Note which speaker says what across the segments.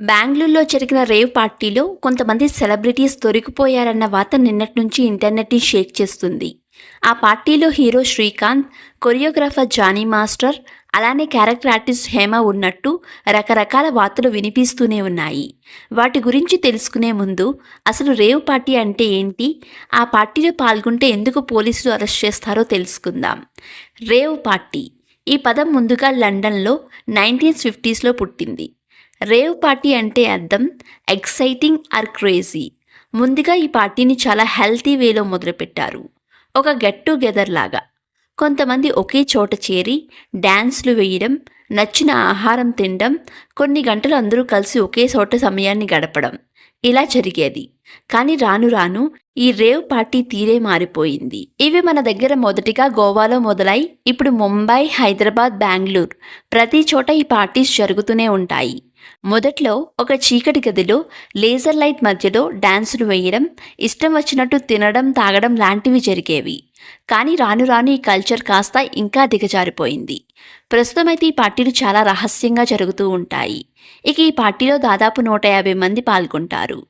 Speaker 1: బెంగళూరులో జరిగిన రేవ్ పార్టీలో కొంతమంది సెలబ్రిటీస్ దొరికిపోయారన్న వార్త నిన్నటి నుంచి ఇంటర్నెట్ని షేక్ చేస్తుంది. ఆ పార్టీలో hero Srikanth choreographer Johnny master అలానే క్యారెక్టర్ ఆర్టిస్ట్ హేమ ఉన్నట్టు రకరకాల వార్తలు వినిపిస్తూనే ఉన్నాయి. వాటి గురించి తెలుసుకునే ముందు అసలు రేవ్ పార్టీ అంటే ఏంటి? ఆ పార్టీలో పాల్గొంటే ఎందుకు పోలీసులు అరెస్ట్ చేస్తారో తెలుసుకుందాం. రేవ్ పార్టీ ఈ పదం ముందుగా లండన్లో నైన్టీన్ ఫిఫ్టీస్లో పుట్టింది. రేవ్ పార్టీ అంటే అర్థం ఎక్సైటింగ్ ఆర్ క్రేజీ. ముందుగా ఈ పార్టీని చాలా హెల్తీ వేలో మొదలుపెట్టారు. ఒక గెట్ టుగెదర్ లాగా. కొంతమంది ఒకే చోట చేరి డ్యాన్స్లు వేయడం నచ్చిన ఆహారం తినడం కొన్ని గంటలు అందరూ కలిసి ఒకే చోట సమయాన్ని గడపడం. ఇలా జరిగేది. కానీ రాను రాను ఈ రేవ్ పార్టీ తీరే మారిపోయింది. ఇవి మన దగ్గర మొదటిగా గోవాలో మొదలై ఇప్పుడు ముంబై హైదరాబాద్ బెంగళూరు ప్రతి చోట ఈ పార్టీస్ జరుగుతూనే ఉంటాయి. మొదట్లో ఒక చీకటి గదిలో లేజర్ లైట్ మధ్యలో డాన్సులు వేయడం ఇష్టం వచ్చినట్టు తినడం తాగడం లాంటివి జరిగేవి. కానీ రాను రాను ఈ కల్చర్ కాస్త ఇంకా దిగజారిపోయింది. ప్రస్తుతమైతే ఈ పార్టీలు చాలా రహస్యంగా జరుగుతూ ఉంటాయి. ఇక ఈ పార్టీలో దాదాపు నూట యాభై మంది పాల్గొంటారు.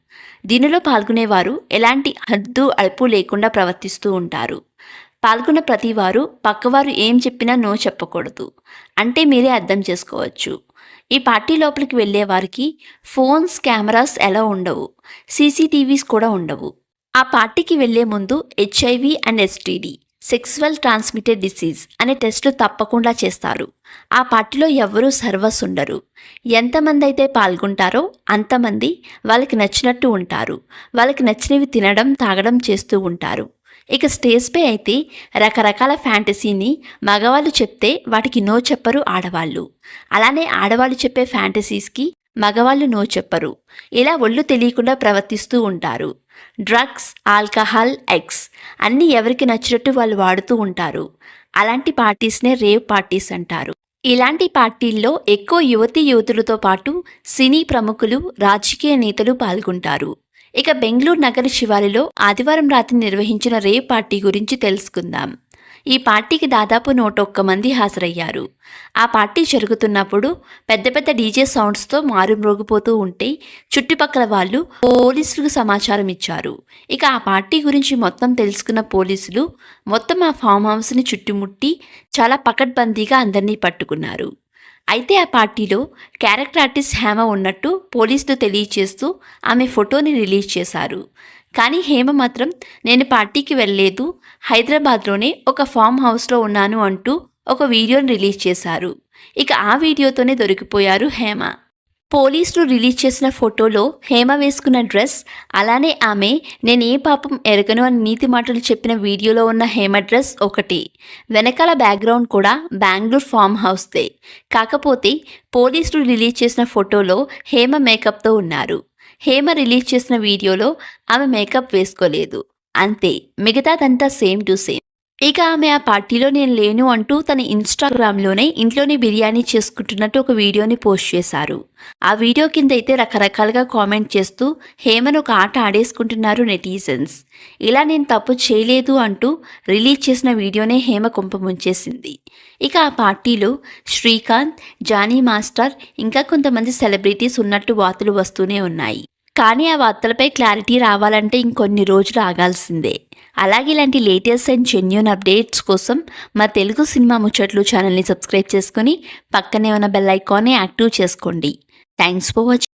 Speaker 1: దీనిలో పాల్గొనేవారు ఎలాంటి హద్దు అడుపు లేకుండా ప్రవర్తిస్తూ ఉంటారు. పాల్గొన్న ప్రతివారు పక్కవారు ఏం చెప్పినా నో చెప్పకూడదు. అంటే మీరే అర్థం చేసుకోవచ్చు. ఈ పార్టీ లోపలికి వెళ్ళే వారికి ఫోన్స్ కెమెరాస్ ఎలా ఉండవు? సీసీటీవీస్ కూడా ఉండవు. ఆ పార్టీకి వెళ్ళే ముందు HIV and STD sexual transmitted disease అనే టెస్టులు తప్పకుండా చేస్తారు. ఆ పార్టీలో ఎవ్వరూ సర్వస్ ఉండరు. ఎంతమంది అయితే పాల్గొంటారో అంతమంది వాళ్ళకి నచ్చినట్టు ఉంటారు. వాళ్ళకి నచ్చినవి తినడం తాగడం చేస్తూ ఉంటారు. ఇక స్టేజ్పై అయితే రకరకాల ఫ్యాంటసీని మగవాళ్ళు చెప్తే వాటికి నో చెప్పరు ఆడవాళ్ళు. అలానే ఆడవాళ్ళు చెప్పే ఫ్యాంటసీస్కి మగవాళ్ళు నో చెప్పరు. ఇలా ఒళ్ళు తెలియకుండా ప్రవర్తిస్తూ ఉంటారు. డ్రగ్స్ ఆల్కహాల్ ఎక్స్ అన్నీ ఎవరికి నచ్చినట్టు వాళ్ళు వాడుతూ ఉంటారు. అలాంటి పార్టీస్నే రేవ్ పార్టీస్ అంటారు. ఇలాంటి పార్టీల్లో ఎక్కువ యువతీ యువతులతో పాటు సినీ ప్రముఖులు రాజకీయ నేతలు పాల్గొంటారు. ఇక బెంగళూరు నగర శివారులో ఆదివారం రాత్రి నిర్వహించిన రేవ్ పార్టీ గురించి తెలుసుకుందాం. ఈ పార్టీకి దాదాపు నూట ఒక్క మంది హాజరయ్యారు. ఆ పార్టీ జరుగుతున్నప్పుడు పెద్ద పెద్ద డీజే సౌండ్స్తో మారుమ్రోగిపోతూ ఉంటే చుట్టుపక్కల వాళ్ళు పోలీసులకు సమాచారం ఇచ్చారు. ఇక ఆ పార్టీ గురించి మొత్తం తెలుసుకున్న పోలీసులు మొత్తం ఆ ఫామ్ హౌస్ని చుట్టుముట్టి చాలా పకడ్బందీగా అందరినీ పట్టుకున్నారు. అయితే ఆ పార్టీలో క్యారెక్టర్ ఆర్టిస్ట్ హేమ ఉన్నట్టు పోలీసులు తెలియచేస్తూ ఆమె ఫోటోని రిలీజ్ చేశారు. కానీ హేమ మాత్రం నేను పార్టీకి వెళ్ళలేదు హైదరాబాద్లోనే ఒక ఫామ్ హౌస్లో ఉన్నాను అంటూ ఒక వీడియోని రిలీజ్ చేశారు. ఇక ఆ వీడియోతోనే దొరికిపోయారు హేమ. పోలీసులు రిలీజ్ చేసిన ఫోటోలో హేమ వేసుకున్న డ్రెస్ అలానే ఆమె నేను ఏ పాపం ఎరగను అని నీతి మాటలు చెప్పిన వీడియోలో ఉన్న హేమ డ్రెస్ ఒకటి. వెనకాల బ్యాక్గ్రౌండ్ కూడా బెంగళూరు ఫామ్ హౌస్దే. కాకపోతే పోలీసులు రిలీజ్ చేసిన ఫోటోలో హేమ మేకప్తో ఉన్నారు. హేమ రిలీజ్ చేసిన వీడియోలో ఆమె మేకప్ వేసుకోలేదు. అంతే మిగతాదంతా సేమ్ టు సేమ్. ఇక ఆమె ఆ పార్టీలో నేను లేను అంటూ తన ఇన్స్టాగ్రామ్లోనే ఇంట్లోనే బిర్యానీ చేసుకుంటున్నట్టు ఒక వీడియోని పోస్ట్ చేశారు. ఆ వీడియో కింద అయితే రకరకాలుగా కామెంట్ చేస్తూ హేమను ఒక ఆట ఆడేసుకుంటున్నారు నెటిజన్స్. ఇలా నేను తప్పు చేయలేదు అంటూ రిలీజ్ చేసిన వీడియోనే హేమ కుంప ముంచేసింది. ఇక ఆ పార్టీలో శ్రీకాంత్ జానీ మాస్టర్ ఇంకా కొంతమంది సెలబ్రిటీస్ ఉన్నట్టు వార్తలు వస్తూనే ఉన్నాయి. కానీ ఆ వార్తలపై క్లారిటీ రావాలంటే ఇంకొన్ని రోజులు ఆగాల్సిందే. అలాగే ఇలాంటి లేటెస్ట్ అండ్ జెన్యున్ అప్డేట్స్ కోసం మా తెలుగు సినిమా ముచ్చట్లు ఛానల్ని సబ్స్క్రైబ్ చేసుకొని పక్కనే ఉన్న బెల్ ఐకాన్ని యాక్టివ్ చేసుకోండి. Thanks for watching